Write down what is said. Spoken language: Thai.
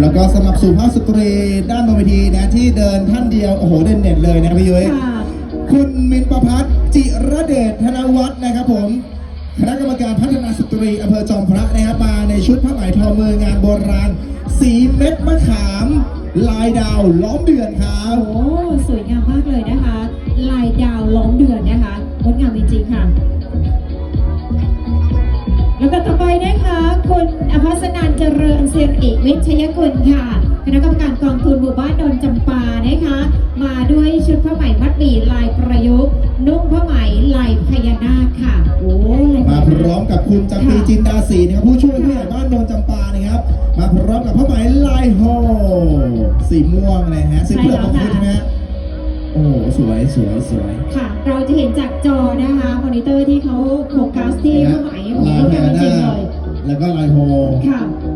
แล้วก็สำหรับสุภาพสตรีด้านบนเวทีนะที่เดินท่านเดียว โอ้โห เด่นเด่นๆเลยนะครับพี่ยุ้ยค่ะ คุณมินประพัฒน์จิระเดชธนวัฒน์นะครับผมคณะกรรมการพัฒนาสตรีอำเภอจอมพระนะครับมาในชุดผ้าไหมทอมืองานโบราณ สีเม็ดมะขาม ลายดาวล้อมเดือนครับ โอ้ สวยงามมากเลยนะคะ ลายดาวล้อมเดือนนะคะงดงามจริงๆค่ะ แล้วก็ต่อไปนะคะ คุณอภัสนันเจริญสิริวิชยกุลค่ะคณะกรรมการกองทุนหมู่บ้านดอนจำปานะคะ มาด้วยชุดผ้าไหมมัดหมี่ลายประยุกต์นุ่งผ้าไหมลายพญานาคค่ะโอ้ลายพมาญาพนาร้อคมกับคุณจำปีค่ะจินดาศรีนะครับผู้ช่วยผู้ใหญ่บ้านโนนจำปานะครับ มาพร้อมกับผ้าไหมลายโฮสีม่วงเลยฮะสีเผือกของคุณใช่ไหมฮะโอ้สวยสวยสวยค่ะ เราจะเห็นจากจอนะ ฟกัสที่ผ้าไหมของลายเราพญาจรินางๆคเลย แล้วก็ลายโฮ ค่ะลำดับต่อไปนะคะ